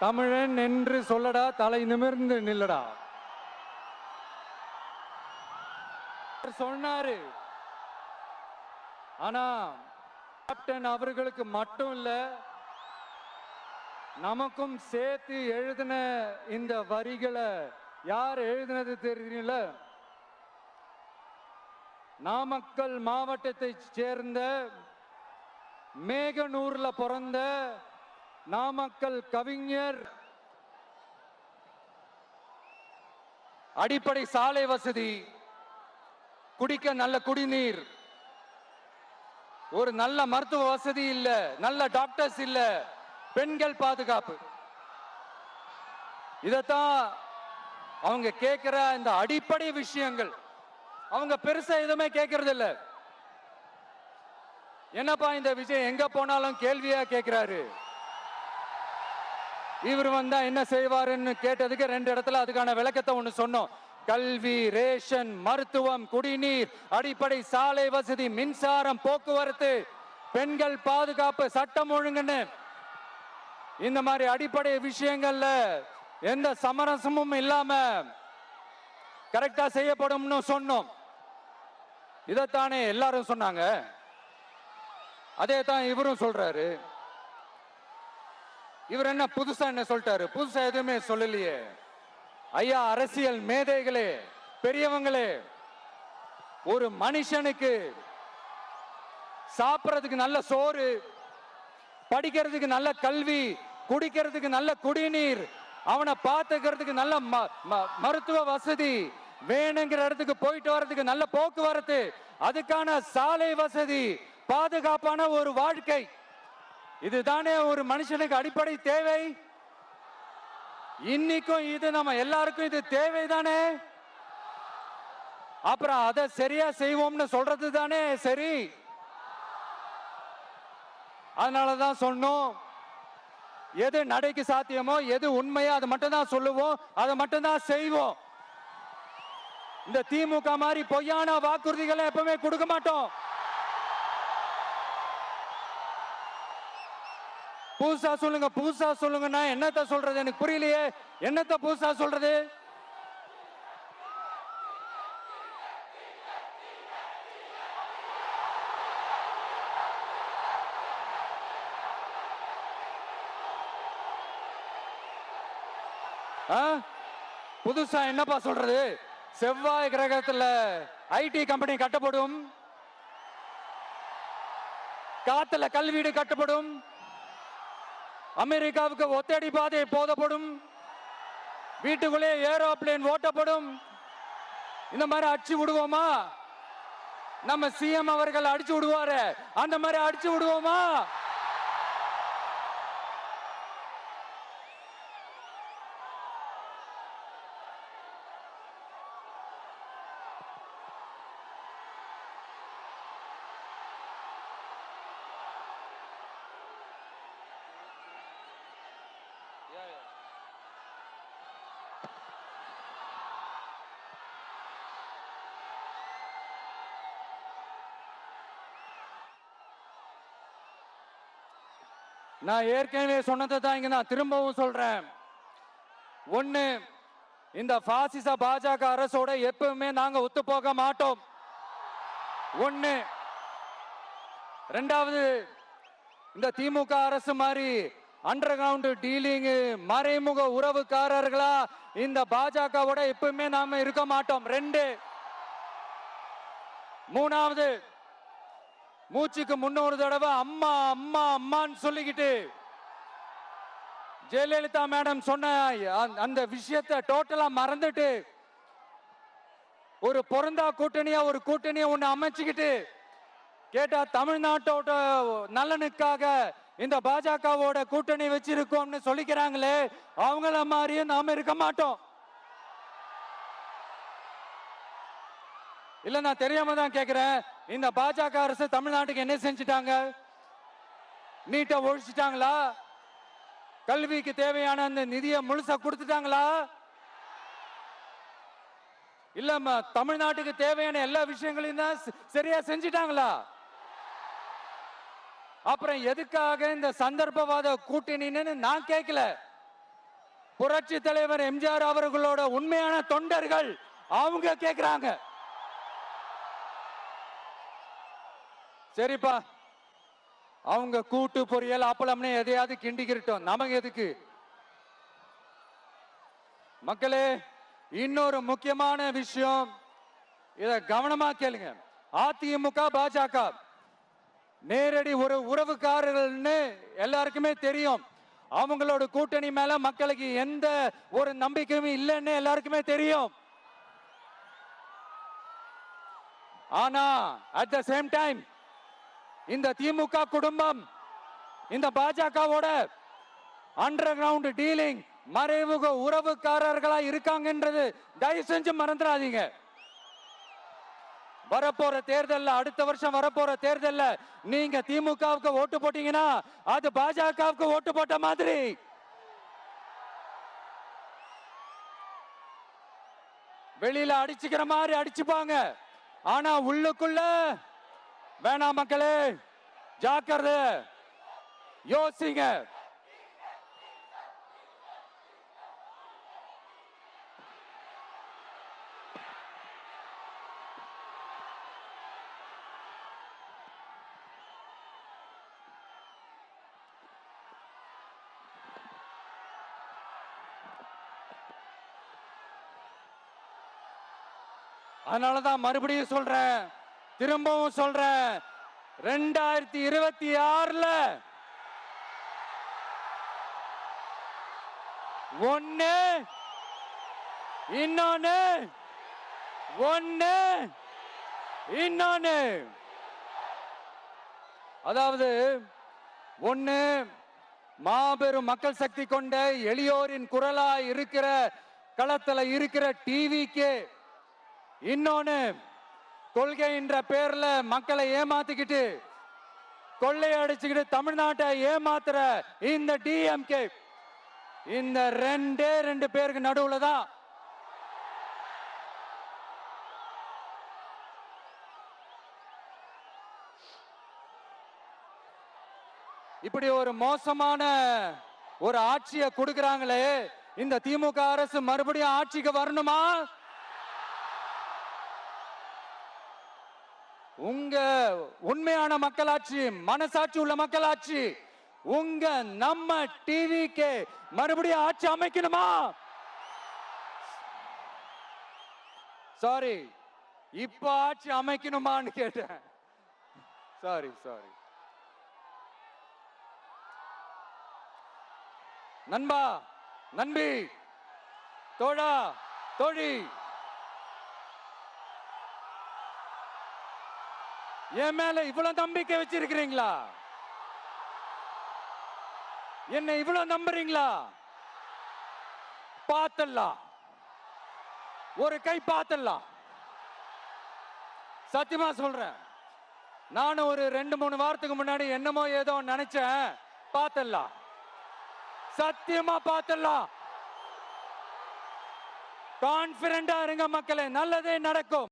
தமிழன் என்று சொல்லடா தலை நிமிர்ந்து நில்லடா. சொன்னாரு. ஆனா கேப்டன் அவர்களுக்கு மட்டும் இல்ல நமக்கும் சேர்த்து எழுதின இந்த வரிகளை யார் எழுதினது தெரியல நாமக்கல் மாவட்டத்தை சேர்ந்த மேகனூர்ல பிறந்த நாமக்கல் கவிஞர். அடிப்படை சாலை வசதி. குடிக்க நல்ல குடிநீர். ஒரு நல்ல மருத்துவ வசதி இல்ல. நல்ல டாக்டர்ஸ் இல்ல. பெண்கள் பாதுகாப்பு. இதத்தான் அவங்க கேட்கிற இந்த அடிப்படை விஷயங்கள். அவங்க பெருசா எதுவுமே கேட்கறது இல்ல. என்னப்பா இந்த விஜய் எங்க போனாலும் கேள்வியா கேட்கிறாரு இவர் வந்தா என்ன செய்வாருன்னு கேட்டதுக்கு ரெண்டு இடத்துல அதுக்கான விளக்கத்தை ஒண்ணு சொன்னோம். கல்வி ரேஷன் மருத்துவம் குடிநீர் அடிப்படை சாலை வசதி மின்சாரம் போக்குவரத்து பெண்கள் பாதுகாப்பு சட்டம் ஒழுங்குன்னு. இந்த மாதிரி அடிப்படை விஷயங்கள்ல எந்த சமரசமும் இல்லாம கரெக்டா செய்யப்படும்னு சொன்னோம். இதைத்தானே எல்லாரும் சொன்னாங்க. அதே தான் இவரும் சொல்றாரு. இவர் என்ன புதுசா என்ன சொல்லிட்டாரு? புதுசா எதுவுமே சொல்லலையே. ஐயா அரசியல் மேதைகளே பெரியவங்களே ஒரு மனுஷனுக்கு சாப்பிடுறதுக்கு நல்ல சோறு படிக்கிறதுக்கு நல்ல கல்வி குடிக்கிறதுக்கு நல்ல குடிநீர் அவனை பார்த்துக்கிறதுக்கு நல்ல ம- ம- மருத்துவ வசதி வேணுங்கிற இடத்துக்கு போயிட்டு வர்றதுக்கு நல்ல போக்குவரத்து அதுக்கான சாலை வசதி பாதுகாப்பான ஒரு வாழ்க்கை. இதுதானே ஒரு மனுஷனுக்கு அடிப்படை தேவை? இன்னைக்கும் இது நம்ம எல்லாருக்கும் இது தேவைதானே? அப்புறம் அதை சரியா செய்வோம்னு சொல்றது தானே சரி? அதனாலதான் சொன்னோம். எது நடைக்கு சாத்தியமோ எது உண்மையோ அதை மட்டும் தான் சொல்லுவோம். அதை மட்டும் தான் செய்வோம். இந்த திமுக மாதிரி பொய்யான வாக்குறுதிகளை எப்பவுமே கொடுக்க மாட்டோம். புதுசா சொல்லுங்க புதுசா சொல்லுங்கன்னா என்னத்த சொல்றது? எனக்கு புரியலையே. என்னத்த புதுசா சொல்றது? ஆ? புதுசா என்னப்பா சொல்றது? செவ்வாய் கிரகத்துல ஐடி கம்பெனி கட்டப்படும். காத்துல கல்வீடு கட்டப்படும். அமெரிக்காவுக்கு ஒத்தடி பாதை போதப்படும். வீட்டுக்குள்ளே ஏரோப்ளேன் ஓட்டப்படும். இந்த மாதிரி அடிச்சு விடுவோமா? நம்ம சிஎம் அவர்கள் அடிச்சு விடுவாரு. அந்த மாதிரி அடிச்சு விடுவோமா? நான் ஏற்கனவே சொன்னதை தான் இங்க நான் திரும்பவும் சொல்றேன். ஒண்ணு இந்த பாசிச பாஜக அரசோட எப்பவுமே நாங்க ஒத்து போக மாட்டோம். ஒண்ணு ரெண்டாவது இந்த திமுக அரசு மாதிரி அண்டர் கிரவுண்ட் டீலிங் மறைமுக உறவுக்காரர்களா? இந்த பாஜகவோட எப்பவுமே நாம இருக்க மாட்டோம். ரெண்டு. மூணாவது. மூச்சுக்கு முன்னூறு தடவை அம்மா அம்மா அம்மான்னு சொல்லிக்கிட்டு ஜெயலலிதா மேடம் சொன்ன அந்த- விஷயத்தை டோட்டலா மறந்துட்டு ஒரு பொருந்தா கூட்டணியா ஒரு கூட்டணியை ஒண்ணு அமைச்சுக்கிட்டு கேட்டா தமிழ்நாட்டோட நலனுக்காக இந்த பாஜகவோட கூட்டணி வச்சிருக்கோம்னு சொல்லிக்கிறாங்களே அவங்கள மாதிரியே நாம இருக்க மாட்டோம். இல்ல நான் தெரியாம தான் கேக்குறேன். இந்த பாஜக அரசு தமிழ்நாட்டுக்கு என்ன செஞ்சுட்டாங்க? நீட்டை ஒழிச்சிட்டாங்களா? கல்விக்கு தேவையான அந்த நிதியை முழுசா கொடுத்துட்டாங்களா? இல்ல தமிழ்நாட்டுக்கு தேவையான எல்லா விஷயங்களையும் தான் சரியா செஞ்சிட்டாங்களா? அப்புறம் எதுக்காக இந்த சந்தர்ப்பவாத கூட்டணின்னு நான் கேட்கல புரட்சி தலைவர் எம்ஜிஆர் அவர்களோட உண்மையான தொண்டர்கள் அவங்க கேட்கிறாங்க சரிப்பா. அவங்க கூட்டு பொரியல் அப்பளம்னு எதையாவது கிண்டிக்கிட்டோம் நமக்கு எதுக்கு? மக்களே இன்னொரு முக்கியமான விஷயம். இத கவனமா கேளுங்க. அதிமுக பாஜக. நேரடி ஒரு உறவுக்காரர்கள்னு எல்லாருக்குமே தெரியும். அவங்களோட கூட்டணி மேல மக்களுக்கு எந்த ஒரு நம்பிக்கையும் இல்லைன்னு எல்லாருக்குமே தெரியும். ஆனா அட் த சேம் டைம் இந்த திமுக குடும்பம் இந்த பாஜகவோட அண்டர் கிரவுண்ட் டீலிங் மறைமுக உறவுக்காரர்களா இருக்காங்கன்றது தயவு செஞ்சு மறந்துடாதீங்க. வரப்போற தேர்தல்ல அடுத்த வருஷம் வரப்போற தேர்தல்ல நீங்க திமுகவுக்கு ஓட்டு போட்டீங்கன்னா அது பாஜகவுக்கு ஓட்டு போட்ட மாதிரி. வெளியில அடிச்சுக்கிற மாதிரி அடிச்சுப்பாங்க. ஆனா உள்ளுக்குள்ள வேணாம் மக்களே ஜாக்கிரதை யோசிங்க. அதனால தான் மறுபடியும் சொல்றேன். திரும்பவும் சொல்றேன். ரெண்டாயிரத்தி இருபத்தி ஆறுல ஒன்னு இன்னொன்னு ஒன்னு இன்னொன்னு. அதாவது ஒன்னு மாபெரும் மக்கள் சக்தி கொண்ட எளியோரின் குரலா இருக்கிற களத்துல இருக்கிற டிவிக்கு இன்னொன்னு கொள்கைன்ற பேர்ல மக்களை ஏமாத்திக்கிட்டு கொள்ளையடிச்சுக்கிட்டு தமிழ்நாட்டை ஏமாத்துற இந்த டிஎம்கே இந்த ரெண்டே ரெண்டு பேருக்கு நடுவுல தான். இப்படி ஒரு மோசமான ஒரு ஆட்சியை கொடுக்கறாங்களே இந்த திமுக அரசு மறுபடியும் ஆட்சிக்கு வரணுமா? உங்க உண்மையான மக்களாட்சி மனசாட்சி உள்ள மக்களாட்சி உங்க நம்ம டிவிக்கு மறுபடியும் ஆட்சி அமைக்கணுமா? சாரி இப்ப ஆட்சி அமைக்கணுமான்னு கேட்டேன். சாரி சாரி நண்பா நண்பி தோழா தோழி. என் மேல இவ்வளவு நம்பிக்கை வச்சிருக்கிறீங்களா? என்ன இவ்வளவு நம்புறீங்களா? பார்த்தலாம் ஒரு கை பார்த்தலாம் சத்தியமா சொல்றேன். நானும் ஒரு ரெண்டு மூணு வாரத்துக்கு முன்னாடி என்னமோ ஏதோ நினைச்சேன். பார்த்தலாம் சத்தியமா பார்த்தலாம் கான்பிடண்டா இருங்க மக்களே. நல்லதே நடக்கும்.